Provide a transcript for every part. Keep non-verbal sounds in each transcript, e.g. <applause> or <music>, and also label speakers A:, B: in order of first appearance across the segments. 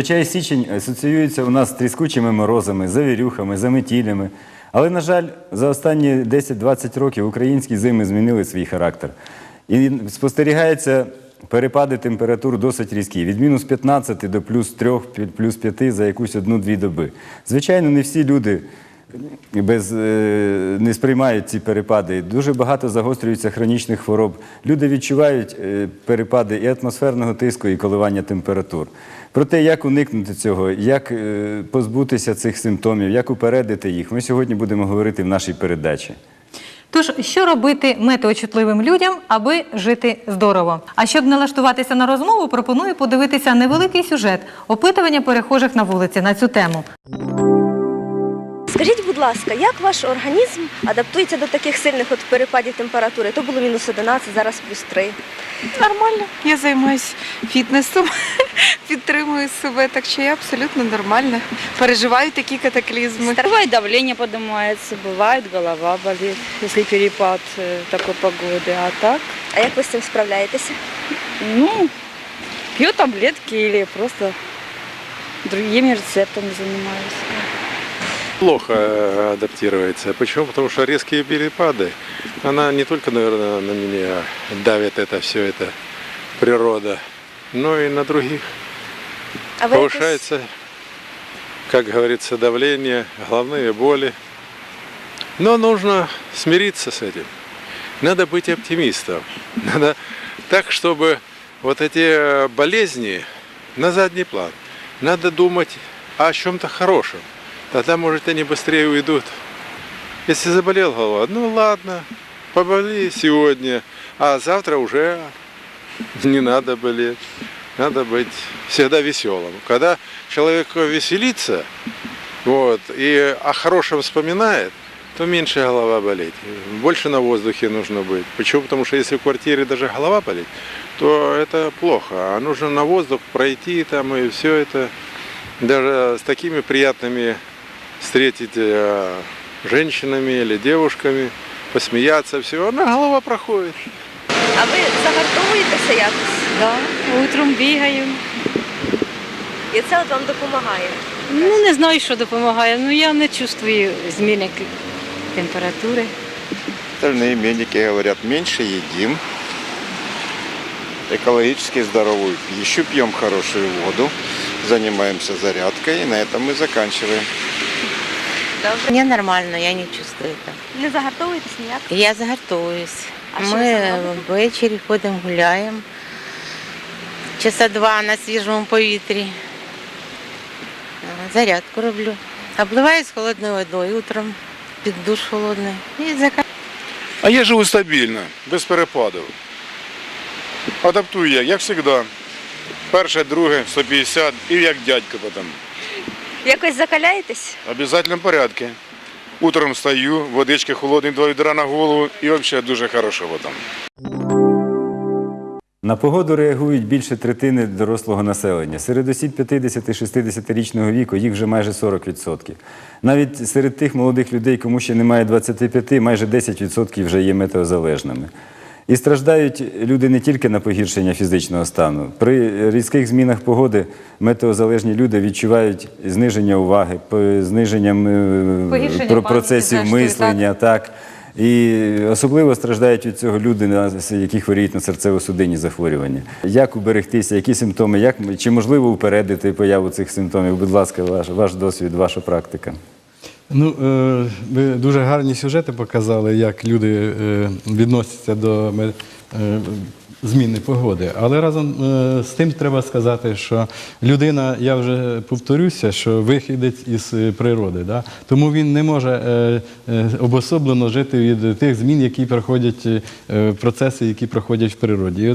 A: Зазвичай січень асоціюється у нас з тріскучими морозами, завірюхами, заметілями. Але, на жаль, за останні 10-20 років українські зими змінили свій характер. І спостерігається перепади температур досить різкі, від мінус 15 до плюс 3, плюс 5 за якусь одну-дві доби. Звичайно, не всі люди без, е, не сприймають ці перепади. Дуже багато загострюється хронічних хвороб. Люди відчувають е, перепади і атмосферного тиску, і коливання температур. Про те, як уникнути цього, як е, позбутися цих симптомів, як упередити їх, ми сьогодні будемо говорити в нашій передачі.
B: Тож, що робити метеочутливим людям, аби жити здорово? А щоб налаштуватися на розмову, пропоную подивитися невеликий сюжет опитування перехожих на вулиці на цю тему.
C: Скажіть, будь ласка, як ваш організм адаптується до таких сильних от перепадів температури? То було мінус 11, зараз плюс 3.
D: Нормально. Я займаюся фітнесом, <laughs> підтримую себе, так що я абсолютно нормальна. Переживаю такі катаклізми.
E: Бывает давление поднимается, бывает голова болит, если перепад э, такой погоды. А так,
C: А як ви з цим справляєтеся?
E: ну, пью таблетки или просто другими рецептами занимаюсь.
F: Плохо э, адаптируется. Почему? Потому что резкие перепады, она не только, наверное, на меня давит это все, это природа, но и на других.
C: А
F: Повышается, как говорится, давление, головные боли. Но нужно смириться с этим. Надо быть оптимистом. <laughs> Надо так, чтобы вот эти э, болезни на задний план. Надо думать о чем-то хорошем. Тогда, может, они быстрее уйдут. Если заболел голова, ну ладно, поболи сегодня, а завтра уже не надо болеть. Надо быть всегда веселым. Когда человек веселится вот, и о хорошем вспоминает, то меньше голова болеть. Больше на воздухе нужно быть. Почему? Потому что если в квартире даже голова болит, то это плохо. А нужно на воздух пройти там и все это. Даже с такими приятными встретить э, женщинами или девушками, посмеяться, все, она голова проходит.
C: А ви загартовуєтеся якось?
E: Да, утром бігаю.
C: І це от вам допомагає.
G: Ну, не знаю, що допомагає. Ну, я не чувствую зміни к- температури.
H: Остальные медики говорят, меньше едим, экологически здоровую пищу, пьем хорошую воду, занимаемся зарядкой, и на этом мы заканчиваем.
C: Добре.
I: Мне нормально, я не чувствую это.
C: Не загартовуєтесь ніяк?
I: Я загартовуюсь.
C: А що ви
I: Ми
C: робите?
I: ввечері ходимо, гуляємо. Часа два на свіжому повітрі. А, Зарядку роблю. Обливаюсь холодною водою утром під душ холодний. І заканчиваю.
J: А я живу стабільно, без перепадів. Адаптую як, як завжди. Перше, друге, 150 і як дядько потім.
C: Якось закаляєтесь?
J: В обов'язковому порядку. Утром встаю, водички холодні, два відра на голову і взагалі дуже хорошо потім.
A: На погоду реагують більше третини дорослого населення. Серед осіб 50-60-річного віку їх вже майже 40%. Навіть серед тих молодих людей, кому ще немає 25, майже 10% вже є метеозалежними. І страждають люди не тільки на погіршення фізичного стану. При різких змінах погоди метеозалежні люди відчувають зниження уваги, зниженням е,
B: Погіршення пам'яті,
A: процесів мислення, так. І особливо страждають від цього люди, які хворіють на серцево-судинні захворювання. Як уберегтися, які симптоми, як, чи можливо упередити появу цих симптомів? Будь ласка, ваш, ваш досвід, ваша практика.
K: Ну, е, ви дуже гарні сюжети показали, як люди е, відносяться до е, зміни погоди. Але разом е, з тим треба сказати, що людина, я вже повторюся, що вихідець із е, природи. Да? Тому він не може е, обособлено жити від тих змін, які проходять процеси, які проходять в природі. І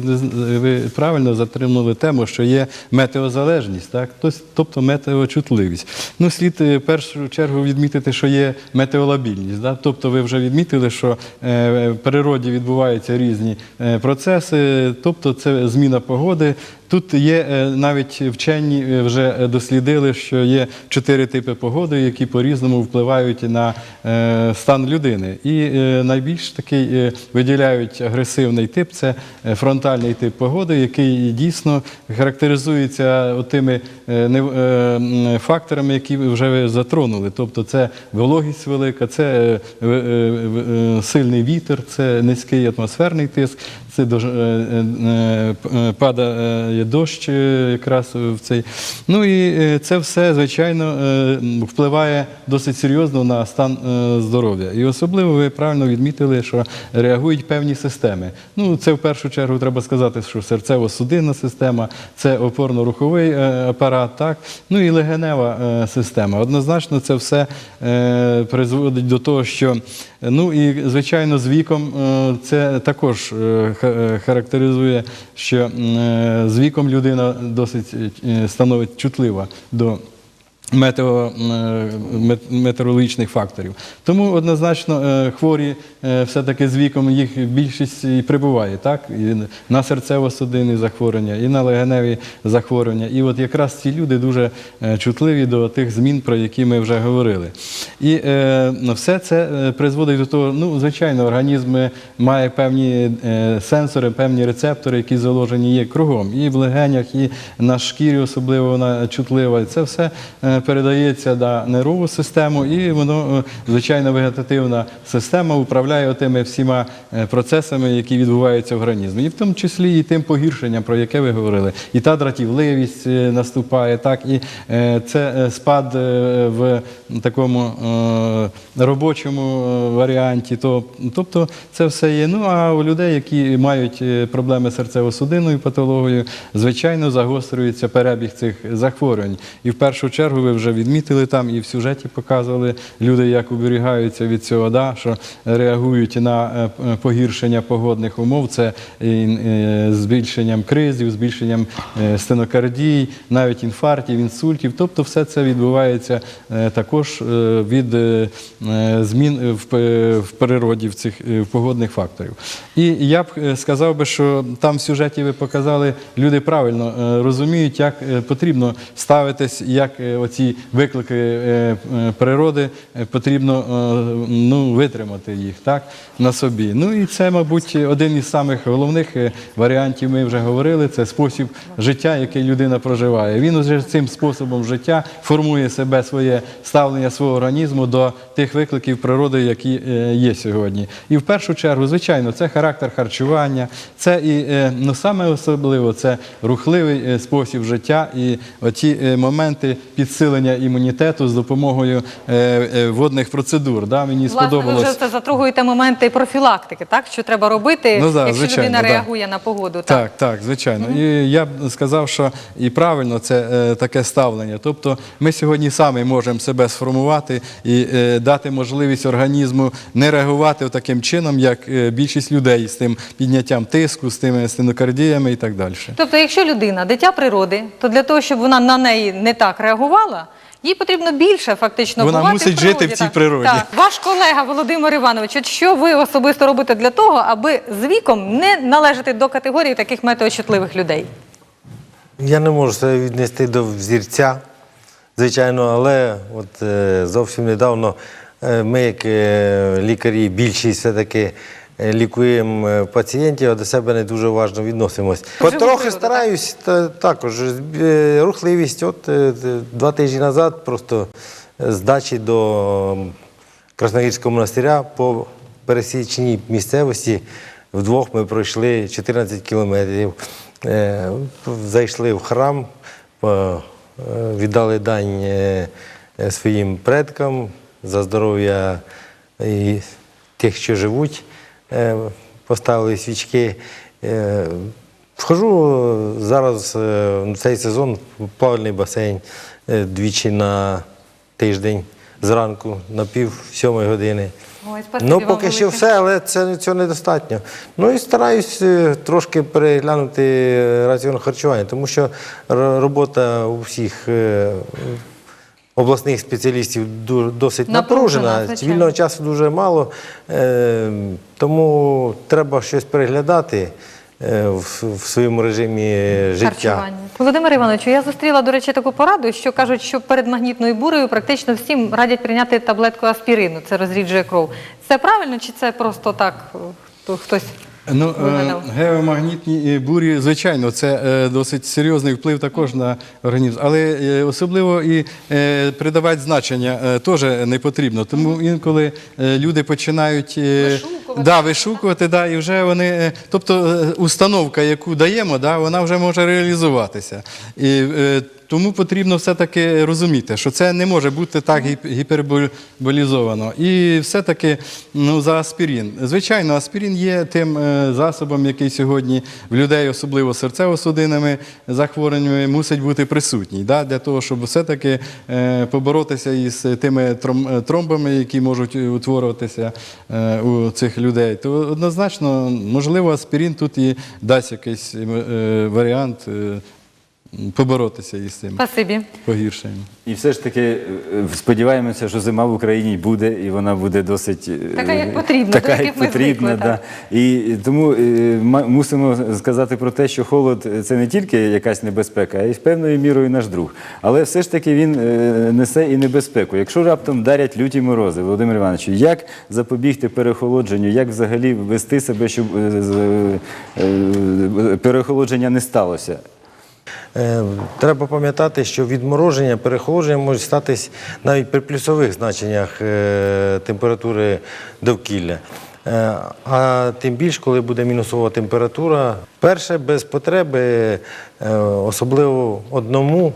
K: ви правильно затримали тему, що є метеозалежність, так? Тобто метеочутливість. Ну, слід в першу чергу відмітити, що є метеолабільність. Да? Тобто ви вже відмітили, що в природі відбуваються різні процеси, тобто це зміна погоди. Тут є е, навіть вчені е, вже дослідили, що є чотири типи погоди, які по-різному впливають на е, стан людини. І найбільш такий виділяють агресивний тип це фронтальний тип погоди, який дійсно характеризується тими факторами, які вже ви затронули. Тобто це вологість велика, це сильний вітер, це низький атмосферний тиск, це е, е, е, падає дощ якраз в цей. Ну і це все, звичайно, впливає досить серйозно на стан здоров'я. І особливо ви правильно відмітили, що реагують певні системи. Ну, це в першу чергу треба сказати, що серцево-судинна система, це опорно-руховий апарат, так? ну і легенева система. Однозначно, це все призводить до того, що ну і звичайно з віком е, це також е, е, характеризує, що з віком людина досить становить чутлива до метео, е, метеорологічних факторів. Тому однозначно е, хворі е, все-таки з віком їх більшість і прибуває, так? І на серцево-судинні захворювання, і на легеневі захворювання. І от якраз ці люди дуже чутливі до тих змін, про які ми вже говорили. І все це призводить до того, ну, звичайно, організм має певні сенсори, певні рецептори, які заложені є кругом. І в легенях, і на шкірі особливо вона чутлива. Це все передається на нервову систему, і воно, е, звичайно, вегетативна система управляє тими всіма е, процесами, які відбуваються в організмі. І в тому числі і тим погіршенням, про яке ви говорили. І та дратівливість е, наступає, так, і це спад в такому робочому варіанті. Тобто це все є. Ну а у людей, які мають проблеми серцево-судинною патологією, звичайно, загострюється перебіг цих захворювань. І в першу чергу ви вже відмітили там і в сюжеті показували люди, як уберігаються від цього, да, що реагують на е, погіршення погодних умов. Це е, збільшенням кризів, збільшенням е, стенокардій, навіть інфарктів, інсультів. Тобто, все це відбувається е, також е, від е, е, змін в, природі в цих е, погодних факторів. І я б е, сказав би, що там в сюжеті ви показали, люди правильно е, розуміють, як е, потрібно ставитись, як е, оці виклики е, е, природи е, потрібно ну, витримати їх так, на собі. Ну і це, мабуть, один із самих головних варіантів, ми вже говорили, це спосіб життя, який людина проживає. Він уже цим способом життя формує себе, своє ставлення свого організму до тих викликів природи, які є сьогодні. І в першу чергу, звичайно, це характер харчування, це і ну, саме особливо це рухливий спосіб життя і оті е, моменти підсилення імунітету з допомогою е, е, водних процедур. Да? Мені
B: Власне, ви вже це затругуєте моменти профілактики, так? Що треба робити,
K: Ну, да,
B: якщо
K: звичайно,
B: людина
K: да.
B: реагує на погоду.
K: Так, так, звичайно. І я б сказав, що і правильно це е, таке ставлення. Тобто ми сьогодні самі можемо себе сформувати і е, дати можливість організму не реагувати таким чином, як е, більшість людей з тим підняттям тиску, з тими стенокардіями і так далі.
B: Тобто, якщо людина дитя природи, то для того, щоб вона на неї не так реагувала, їй потрібно більше фактично
K: Вона
B: бувати
K: мусить
B: в природі.
K: жити в цій
B: так.
K: природі.
B: Так. Ваш колега Володимир Іванович, от що ви особисто робите для того, аби з віком не належати до категорії таких метеочутливих людей?
L: Я не можу себе віднести до взірця, звичайно, але от е, зовсім недавно е, ми, як е, лікарі, більшість все-таки лікуємо е, пацієнтів, а до себе не дуже уважно відносимось. Потрохи стараюсь та, також. е, Рухливість, от е, два тижні назад просто з дачі до Красногірського монастиря по пересічній місцевості вдвох ми пройшли 14 кілометрів. Е, Зайшли в храм, е, віддали дань е, е, своїм предкам за здоров'я і тих, що живуть, Е, поставили свічки. Е, Вхожу зараз е, в цей сезон в плавальний басейн е, двічі на тиждень зранку на пів сьомої години.
B: Ой,
L: Ну, поки що все, але це цього недостатньо. Ну і стараюсь е, трошки переглянути е, раціон харчування, тому що робота у всіх е, обласних спеціалістів досить
B: Напружена,
L: напружена. Вільного часу дуже мало, е, тому треба щось переглядати. е, в, своєму режимі життя.
B: Володимир Івановичу, я зустріла, до речі, таку пораду, що кажуть, що перед магнітною бурею практично всім радять прийняти таблетку аспірину, це розріджує кров. Це правильно чи це просто так е, хто- хтось?
K: Ну, е, геомагнітні бурі, звичайно, це е, досить серйозний вплив також на організм, але е, особливо і е, придавати значення е, теж не потрібно. Тому інколи е, люди починають е,
B: Вишукувати.
K: Да, вишукувати, да, і вже вони, е, тобто е, установка, яку даємо, да, вона вже може реалізуватися. І, е, тому потрібно все-таки розуміти, що це не може бути так гіп- гіперболізовано. І все-таки ну, за аспірин. Звичайно, аспірин є тим е, засобом, який сьогодні в людей, особливо серцево-судинними захворюваннями, мусить бути присутній. Да, для того, щоб все-таки е, поборотися із тими е, тромбами, які можуть утворюватися у цих людей, то однозначно, можливо, аспірин тут і дасть якийсь варіант. Поборотися із цим
B: Спасибі.
K: погіршенням.
A: І все ж таки е, сподіваємося, що зима в Україні буде, і вона буде досить е,
B: Така, як потрібно,
A: така, як
B: ми
A: потрібно.
B: звикли,
A: да. І тому е, ма- мусимо сказати про те, що холод це не тільки якась небезпека, а й певною мірою наш друг. Але все ж таки він е, несе і небезпеку. Якщо раптом дарять люті морози, Володимир Іванович, як запобігти перехолодженню, як взагалі вести себе, щоб е, з- е, перехолодження не сталося?
L: Е, Треба пам'ятати, що відмороження, перехолодження може статись навіть при плюсових значеннях е, температури довкілля. Е, А тим більш, коли буде мінусова температура, перше без потреби, особливо одному,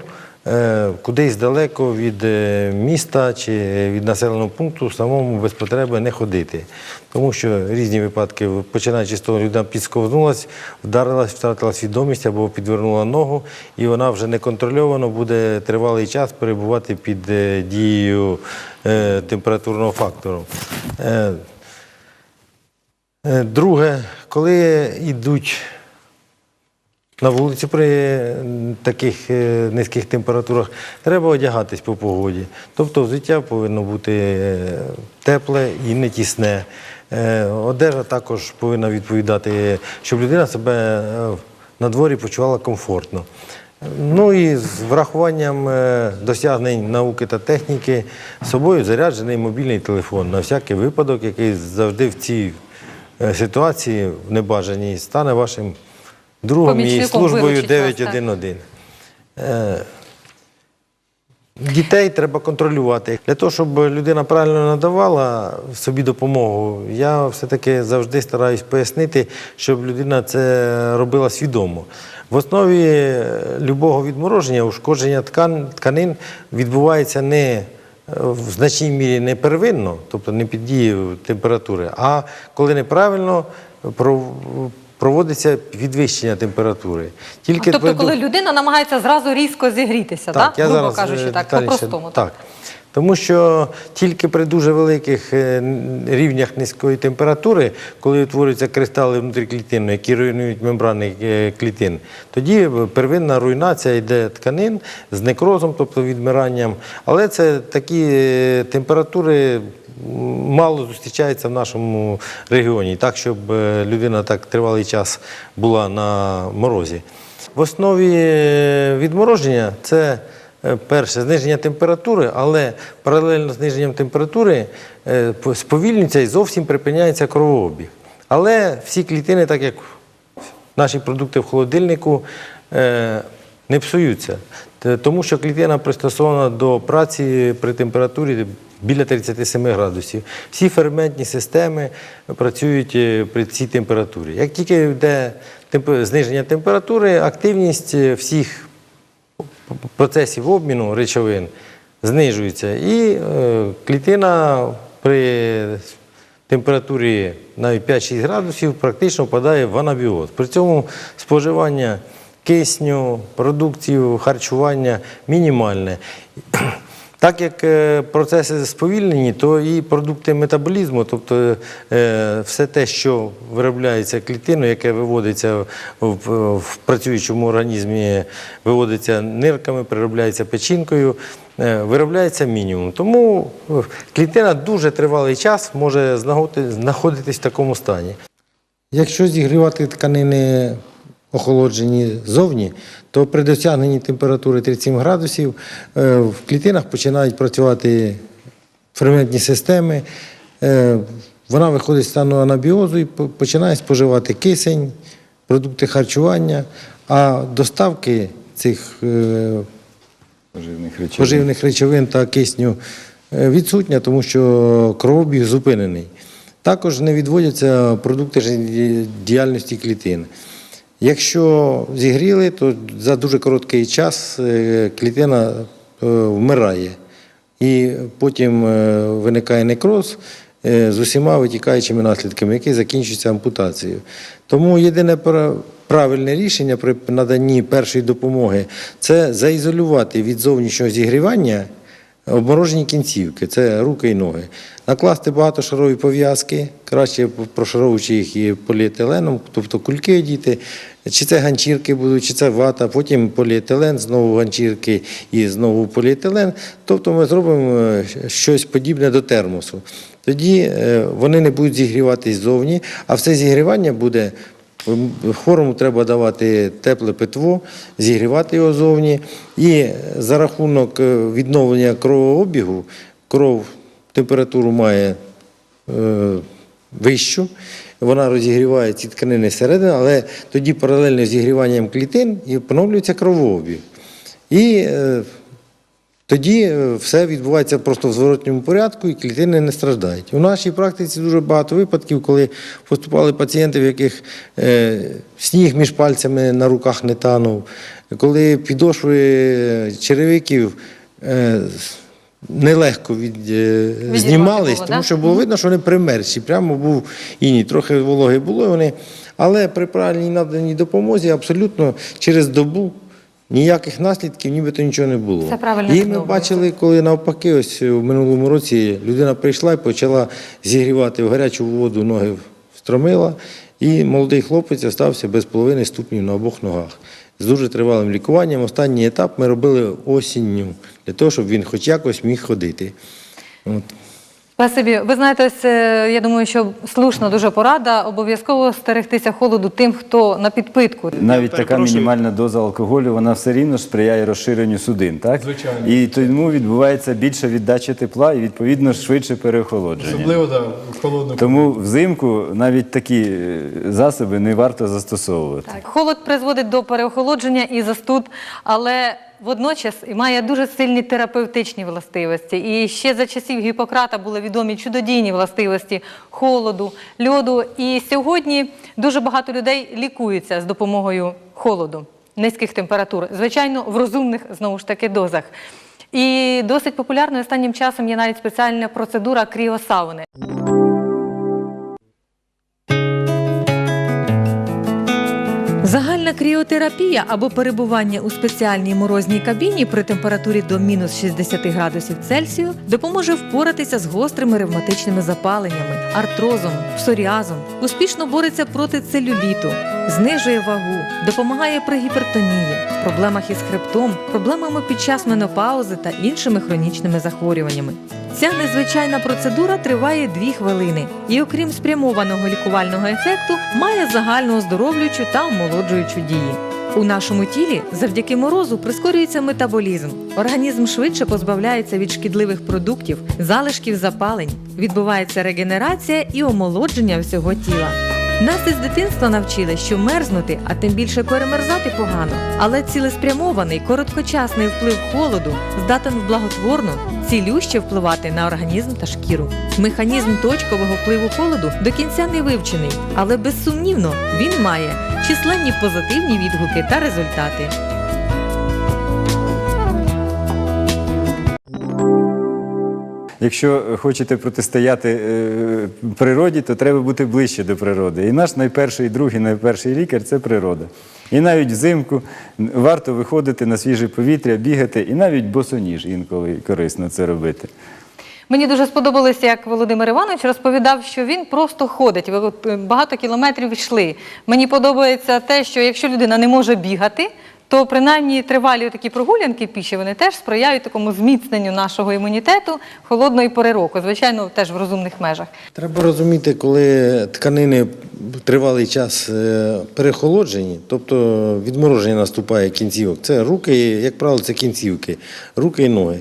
L: кудись далеко від е, міста чи від населеного пункту, самому без потреби не ходити. Тому що різні випадки, починаючи з того, людина підсковзнулась, вдарилась, втратила свідомість або підвернула ногу, і вона вже неконтрольовано буде тривалий час перебувати під е, дією е, температурного фактору. Е, Е, Друге, коли йдуть на вулиці при таких е, низьких температурах, треба одягатись по погоді. Тобто взуття повинно бути е, тепле і не тісне. Е, Одежа також повинна відповідати, щоб людина себе е, на дворі почувала комфортно. Ну і з врахуванням е, досягнень науки та техніки з собою заряджений мобільний телефон на всякий випадок, який завжди в цій е, ситуації в небажаній стане вашим другом і
B: Помічником
L: службою
B: виручить вас, так.
L: 911. Е, Дітей треба контролювати. Для того, щоб людина правильно надавала собі допомогу, я все-таки завжди стараюсь пояснити, щоб людина це робила свідомо. В основі е, любого відмороження, ушкодження ткан, тканин відбувається не е, в значній мірі не первинно, тобто не під дією температури, а коли неправильно проводиться підвищення температури. Тільки
B: Тобто, коли людина намагається зразу різко зігрітися, так,
L: я
B: грубо
L: зараз,
B: кажучи,
L: е,
B: так,
L: детальніше-
B: по-простому.
L: Так. Тому що тільки при дуже великих е, рівнях низької температури, коли утворюються кристали внутріклітинної, які руйнують мембрани е, клітин, тоді е, первинна руйнація йде тканин з некрозом, тобто відмиранням. Але це такі е, температури мало зустрічаються в нашому регіоні, так, щоб е, людина так тривалий час була на морозі. В основі е, відмороження це е, перше зниження температури, але паралельно зниженням температури сповільнюється і зовсім припиняється кровообіг. Але всі клітини, так як наші продукти в холодильнику, не псуються, тому що клітина пристосована до праці при температурі біля 37 градусів. Всі ферментні системи працюють е, при цій температурі. Як тільки йде зниження температури, активність е, всіх процесів обміну речовин знижується. І е, клітина при температурі навіть 5-6 градусів практично впадає в анабіоз. При цьому споживання кисню, продуктів, харчування мінімальне. <clears throat> Так як е, процеси сповільнені, то і продукти метаболізму, тобто е, все те, що виробляється клітиною, яке виводиться в, працюючому організмі, виводиться нирками, переробляється печінкою, е, виробляється мінімум. Тому клітина дуже тривалий час може знаходитись в такому стані. Якщо зігрівати тканини охолоджені зовні, то при досягненні температури 37 градусів е, в клітинах починають працювати ферментні системи. Е, Вона виходить з стану анабіозу і починає споживати кисень, продукти харчування, а доставки цих е,
A: Поживних речовин.
L: поживних речовин та кисню відсутня, тому що кровообіг зупинений. Також не відводяться продукти життєдіяльності клітин. Якщо зігріли, то за дуже короткий час е, клітина е, вмирає. І потім е, виникає некроз з усіма витікаючими наслідками, які закінчуються ампутацією. Тому єдине правильне рішення при наданні першої допомоги це заізолювати від зовнішнього зігрівання обморожені кінцівки, це руки і ноги. Накласти багатошарові пов'язки, краще прошаровуючи їх і поліетиленом, тобто кульки одіти, чи це ганчірки будуть, чи це вата, потім поліетилен, знову ганчірки і знову поліетилен. Тобто ми зробимо е, щось подібне до термосу. Тоді е, вони не будуть зігріватись ззовні, а все зігрівання буде Хворому треба давати тепле питво, зігрівати його зовні. І за рахунок е, відновлення кровообігу, кров температуру має е, вищу, вона розігріває ці тканини зсередини, але тоді паралельно з зігріванням клітин і поновлюється кровообіг. І е, тоді е, все відбувається просто в зворотньому порядку і клітини не страждають. У нашій практиці дуже багато випадків, коли поступали пацієнти, в яких е, сніг між пальцями на руках не танув, коли підошви черевиків е, нелегко від, знімались,
B: було,
L: тому що було видно, що вони примерзші. Прямо був іній. Трохи вологи було. Вони, але при правильній наданій допомозі абсолютно через добу. Ніяких наслідків, нібито нічого не було.
B: Це правильно
L: І ми бачили, коли навпаки, ось в минулому році людина прийшла і почала зігрівати в гарячу воду ноги встромила, і молодий хлопець остався без половини ступнів на обох ногах. З дуже тривалим лікуванням. Останній етап ми робили осінню, для того, щоб він хоч якось міг ходити. От.
B: Спасибі. Ви знаєте, ось, е, я думаю, що слушна дуже порада обов'язково стерегтися холоду тим, хто на підпитку.
A: Навіть така мінімальна доза алкоголю, вона все рівно ж сприяє розширенню судин, так?
K: Звичайно.
A: І тому відбувається більша віддача тепла і відповідно швидше переохолодження.
K: Особливо да, в холодну
A: Тому взимку навіть такі е, засоби не варто застосовувати.
B: Так. Холод призводить до переохолодження і застуд, але водночас і має дуже сильні терапевтичні властивості. І ще за часів Гіппократа були відомі чудодійні властивості холоду, льоду. І сьогодні дуже багато людей лікуються з допомогою холоду, низьких температур, звичайно, в розумних знову ж таки дозах. І досить популярною останнім часом є навіть спеціальна процедура кріосауни. Загальна кріотерапія або перебування у спеціальній морозній кабіні при температурі до мінус 60 градусів Цельсію допоможе впоратися з гострими ревматичними запаленнями, артрозом, псоріазом, успішно бореться проти целюліту, знижує вагу, допомагає при гіпертонії, проблемах із хребтом, проблемами під час менопаузи та іншими хронічними захворюваннями. Ця незвичайна процедура триває 2 хвилини і, окрім спрямованого лікувального ефекту, має загально оздоровлюючу та омолоджуючу дії. У нашому тілі завдяки морозу прискорюється метаболізм. Організм швидше позбавляється від шкідливих продуктів, залишків запалень, відбувається регенерація і омолодження всього тіла. Нас із дитинства навчили, що мерзнути, а тим більше перемерзати погано. Але цілеспрямований, короткочасний вплив холоду здатен в благотворну, цілюще впливати на організм та шкіру. Механізм точкового впливу холоду до кінця не вивчений, але безсумнівно він має численні позитивні відгуки та результати.
A: Якщо хочете протистояти е, природі, то треба бути ближче до природи. І наш найперший друг і найперший лікар це природа. І навіть взимку варто виходити на свіже повітря, бігати, і навіть босоніж інколи корисно це робити.
B: Мені дуже сподобалося, як Володимир Іванович розповідав, що він просто ходить. Ви е, багато кілометрів йшли. Мені подобається те, що якщо людина не може бігати, то принаймні тривалі такі прогулянки піші вони теж сприяють такому зміцненню нашого імунітету холодної пори року, звичайно, теж в розумних межах.
L: Треба розуміти, коли тканини тривалий час е, перехолоджені, тобто відмороження наступає кінцівок. Це руки, як правило, це кінцівки, руки і ноги.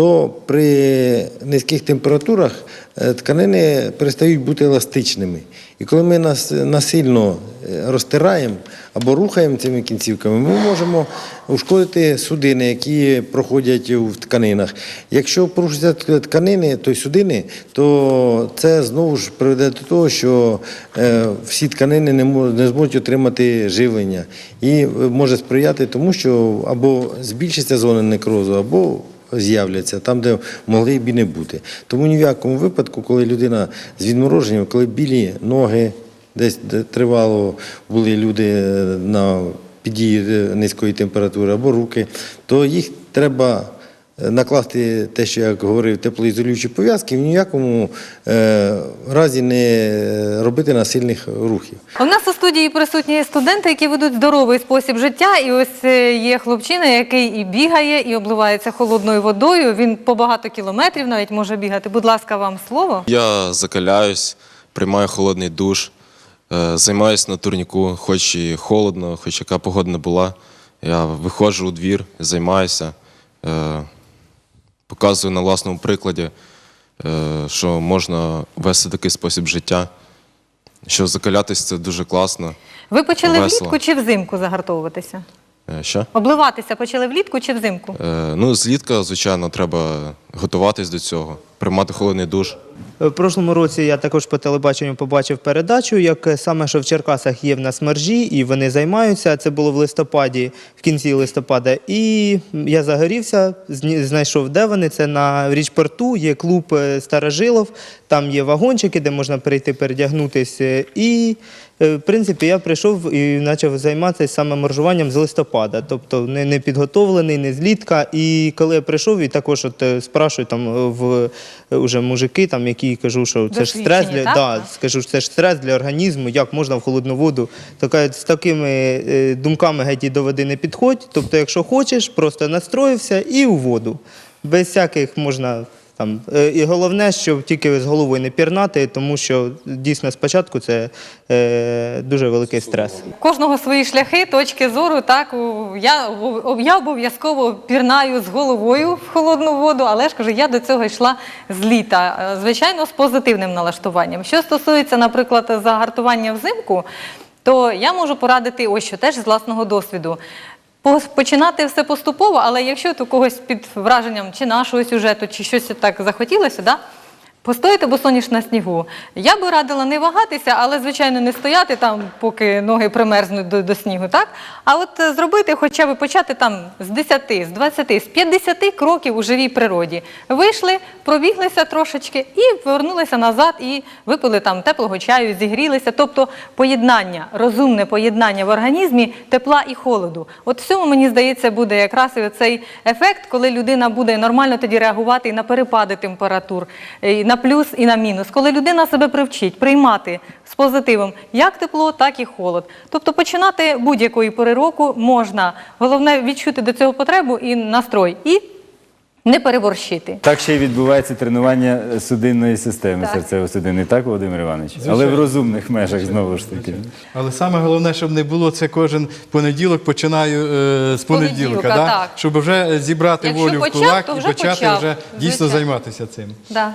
L: То при низьких температурах е, тканини перестають бути еластичними. І коли ми нас насильно е, розтираємо або рухаємо цими кінцівками, ми можемо ушкодити судини, які проходять в тканинах. Якщо порушаться тк- тканини, то й судини, то це знову ж приведе до того, що е, всі тканини не, не зможуть отримати живлення. І може сприяти тому, що або збільшиться зона некрозу, або з'являться там, де могли б і не бути. Тому ні в якому випадку, коли людина з відмороженням, коли білі ноги, десь де тривало були люди е, на підії низької температури або руки, то їх треба е, накласти те, що я говорив, теплоізолюючі пов'язки, в ніякому е, разі не робити насильних рухів.
B: У нас у студії присутні студенти, які ведуть здоровий спосіб життя. І ось е, є хлопчина, який і бігає, і обливається холодною водою. Він по багато кілометрів навіть може бігати. Будь ласка, вам слово.
M: Я закаляюсь, приймаю холодний душ, е, займаюся на турніку, хоч і холодно, хоч яка погода не була. Я виходжу у двір, займаюся, е, показую на власному прикладі, е, що можна вести такий спосіб життя, що закалятись це дуже класно.
B: Ви почали
M: Весело.
B: влітку чи взимку загартовуватися?
M: Е, Що?
B: Обливатися почали влітку чи взимку?
M: Е, Ну, злітка, звичайно, треба готуватись до цього, приймати холодний душ.
N: В прошлому році я також по телебаченню побачив передачу, як е, саме що в Черкасах є в нас мержі, і вони займаються. Це було в листопаді, в кінці листопада. І я загорівся, знайшов, де вони. Це на річпорту, є клуб е, Старожилов, там є вагончики, де можна прийти передягнутися. І, е, в принципі, я прийшов і почав займатися саме моржуванням з листопада, тобто не, підготовлений, не злітка. І коли я прийшов, і також от е, спрашую там е, в е, уже мужики, там які кажу, що це ж стрес для
B: так?
N: да, скажу, це ж стрес для організму, як можна в холодну воду. Така з такими е, думками геть і до води не підходь. Тобто, якщо хочеш, просто настроївся і у воду. Без всяких можна. Там, е, і головне, щоб тільки з головою не пірнати, тому що дійсно спочатку це е, дуже великий стрес.
B: Кожного свої шляхи, точки зору. Так я, я обов'язково пірнаю з головою в холодну воду, але ж кажу, я до цього йшла з літа. Е, Звичайно, з позитивним налаштуванням. Що стосується, наприклад, загартування взимку, то я можу порадити ось що теж з власного досвіду. По- Починати все поступово, але якщо то когось під враженням чи нашого сюжету, чи щось так захотілося, да? Постояти босоніж на снігу. Я би радила не вагатися, але, звичайно, не стояти там, поки ноги примерзнуть до, до снігу, так? А от е, зробити, хоча б почати там з 10, з 20, з 50 кроків у живій природі. Вийшли, пробіглися трошечки і повернулися назад, і випили там теплого чаю, зігрілися. Тобто поєднання, розумне поєднання в організмі тепла і холоду. От в цьому, мені здається, буде якраз цей ефект, коли людина буде нормально тоді реагувати і на перепади температур, і на плюс, і на мінус. Коли людина себе привчить приймати з позитивом як тепло, так і холод. Тобто починати будь-якої пори року можна. Головне відчути до цього потребу і настрой. І не переборщити.
A: Так ще й відбувається тренування судинної системи серцево-судинної, так, Володимир Іванович? Але в розумних межах знову ж таки.
K: Але саме головне, щоб не було це кожен понеділок, починаю е, з понеділка,
B: понеділка,
K: да?
B: так.
K: щоб вже зібрати
B: Якщо
K: волю в кулак і почати
B: почав,
K: вже дійсно
B: звичайно.
K: займатися цим.
B: Да.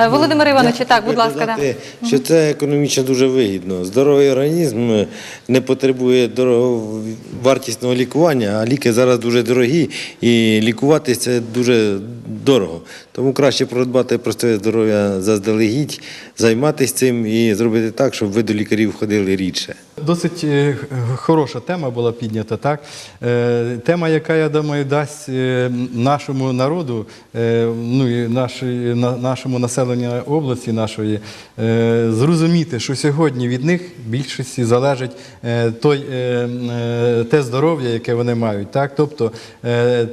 B: Е, Володимир Іванович, так, будь ласка. Да.
L: Що це економічно дуже вигідно. Здоровий організм не потребує дороговартісного лікування, а ліки зараз дуже дорогі, і лікуватися дуже дорого. Тому краще продбати просте здоров'я заздалегідь, займатися цим і зробити так, щоб ви до лікарів ходили рідше.
K: Досить е, хороша тема була піднята, так? Е, Тема, яка, я думаю, дасть е, нашому народу, ну і нашому населенню області нашої, зрозуміти, що сьогодні від них більшості залежить той, те здоров'я, яке вони мають. Так? Тобто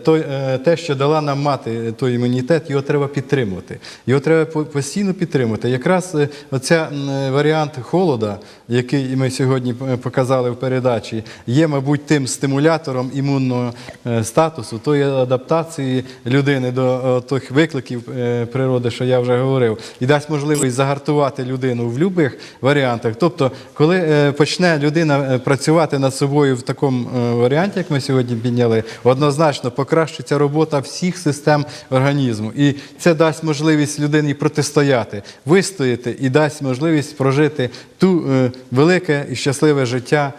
K: той, те, що дала нам мати той імунітет, його треба підтримувати. Його треба постійно підтримувати. Якраз оця варіант холода, який ми сьогодні е, показали в передачі, є, мабуть, тим стимулятором імунного е, статусу, тої адаптації людини до е, тих викликів природи, що я вже говорив, і дасть можливість загартувати людину в будь-яких варіантах. Тобто, коли почне людина працювати над собою в такому варіанті, як ми сьогодні підняли, однозначно покращиться робота всіх систем організму. І це дасть можливість людині протистояти, вистояти і дасть можливість прожити ту е, велике і щасливе життя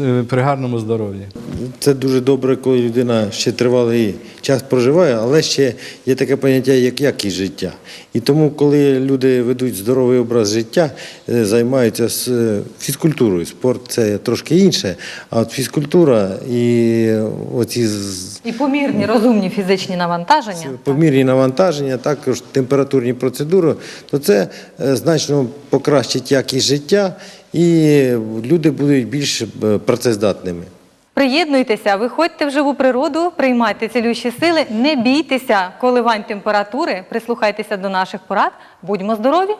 K: е, при гарному здоров'ї.
L: Це дуже добре, коли людина ще тривалий час проживає, але ще є таке поняття, як якість життя. І тому, коли люди ведуть здоровий образ життя, е, займаються фізкультурою. Спорт це трошки інше, а от фізкультура і оці
B: І помірні розумні фізичні навантаження.
L: помірні навантаження, також температурні процедури, то це значно покращить якість життя і люди будуть більш е, працездатними.
B: Приєднуйтеся, виходьте в живу природу, приймайте цілющі сили, не бійтеся коливань температури, прислухайтеся до наших порад. Будьмо здорові!